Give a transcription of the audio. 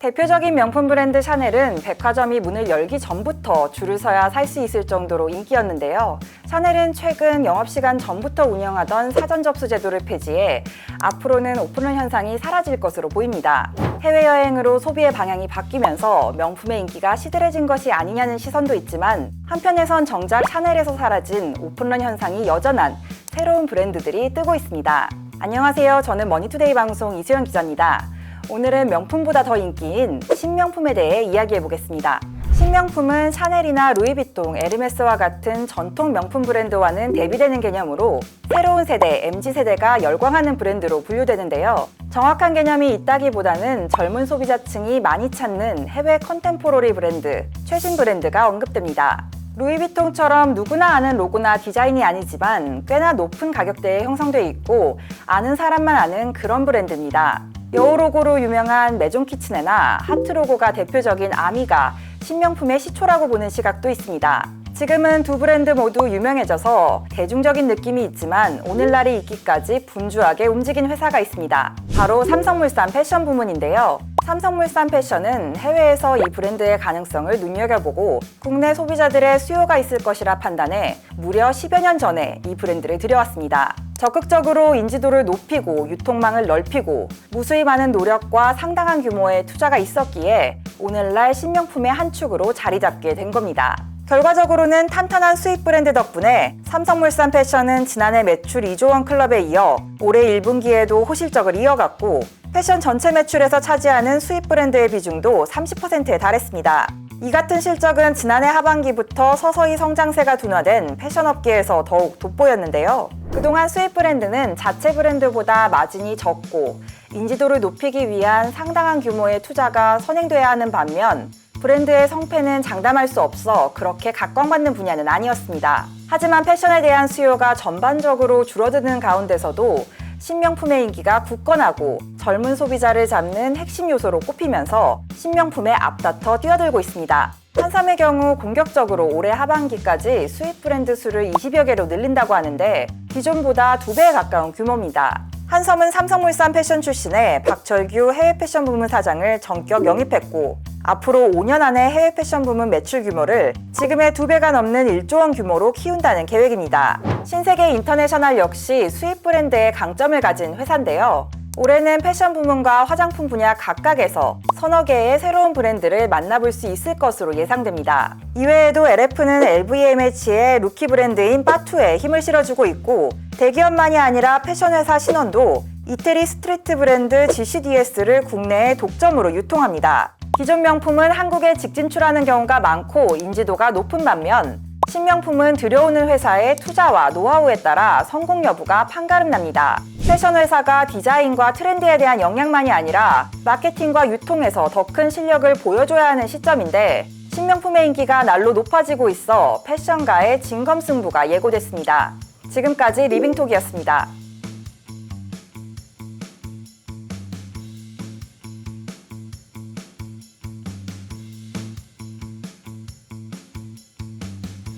대표적인 명품 브랜드 샤넬은 백화점이 문을 열기 전부터 줄을 서야 살 수 있을 정도로 인기였는데요. 샤넬은 최근 영업시간 전부터 운영하던 사전 접수 제도를 폐지해 앞으로는 오픈런 현상이 사라질 것으로 보입니다. 해외여행으로 소비의 방향이 바뀌면서 명품의 인기가 시들해진 것이 아니냐는 시선도 있지만 한편에선 정작 샤넬에서 사라진 오픈런 현상이 여전한 새로운 브랜드들이 뜨고 있습니다. 안녕하세요. 저는 머니투데이 방송 이수연 기자입니다. 오늘은 명품보다 더 인기인 신명품에 대해 이야기해 보겠습니다. 신명품은 샤넬이나 루이비통, 에르메스와 같은 전통 명품 브랜드와는 대비되는 개념으로 새로운 세대, MZ세대가 열광하는 브랜드로 분류되는데요. 정확한 개념이 있다기보다는 젊은 소비자층이 많이 찾는 해외 컨템포러리 브랜드, 최신 브랜드가 언급됩니다. 루이비통처럼 누구나 아는 로고나 디자인이 아니지만 꽤나 높은 가격대에 형성돼 있고 아는 사람만 아는 그런 브랜드입니다. 여우 로고로 유명한 메종 키츠네나 하트 로고가 대표적인 아미가 신명품의 시초라고 보는 시각도 있습니다. 지금은 두 브랜드 모두 유명해져서 대중적인 느낌이 있지만 오늘날에 있기까지 분주하게 움직인 회사가 있습니다. 바로 삼성물산 패션 부문인데요. 삼성물산 패션은 해외에서 이 브랜드의 가능성을 눈여겨보고 국내 소비자들의 수요가 있을 것이라 판단해 무려 10여 년 전에 이 브랜드를 들여왔습니다. 적극적으로 인지도를 높이고 유통망을 넓히고 무수히 많은 노력과 상당한 규모의 투자가 있었기에 오늘날 신명품의 한 축으로 자리 잡게 된 겁니다. 결과적으로는 탄탄한 수입 브랜드 덕분에 삼성물산 패션은 지난해 매출 2조 원 클럽에 이어 올해 1분기에도 호실적을 이어갔고 패션 전체 매출에서 차지하는 수입 브랜드의 비중도 30%에 달했습니다. 이 같은 실적은 지난해 하반기부터 서서히 성장세가 둔화된 패션 업계에서 더욱 돋보였는데요. 그동안 수입 브랜드는 자체 브랜드보다 마진이 적고 인지도를 높이기 위한 상당한 규모의 투자가 선행돼야 하는 반면 브랜드의 성패는 장담할 수 없어 그렇게 각광받는 분야는 아니었습니다. 하지만 패션에 대한 수요가 전반적으로 줄어드는 가운데서도 신명품의 인기가 굳건하고 젊은 소비자를 잡는 핵심 요소로 꼽히면서 신명품에 앞다퉈 뛰어들고 있습니다. 한삼의 경우 공격적으로 올해 하반기까지 수입 브랜드 수를 20여 개로 늘린다고 하는데 기존보다 두 배에 가까운 규모입니다. 한섬은 삼성물산 패션 출신의 박철규 해외 패션 부문 사장을 전격 영입했고 앞으로 5년 안에 해외 패션 부문 매출 규모를 지금의 두 배가 넘는 1조 원 규모로 키운다는 계획입니다. 신세계 인터내셔널 역시 수입 브랜드의 강점을 가진 회사인데요. 올해는 패션 부문과 화장품 분야 각각에서 서너 개의 새로운 브랜드를 만나볼 수 있을 것으로 예상됩니다. 이외에도 LF는 LVMH의 루키 브랜드인 빠투에 힘을 실어주고 있고 대기업만이 아니라 패션 회사 신원도 이태리 스트리트 브랜드 GCDS를 국내에 독점으로 유통합니다. 기존 명품은 한국에 직진출하는 경우가 많고 인지도가 높은 반면 신명품은 들여오는 회사의 투자와 노하우에 따라 성공 여부가 판가름 납니다. 패션 회사가 디자인과 트렌드에 대한 역량만이 아니라 마케팅과 유통에서 더 큰 실력을 보여줘야 하는 시점인데 신명품의 인기가 날로 높아지고 있어 패션가의 진검승부가 예고됐습니다. 지금까지 리빙톡이었습니다.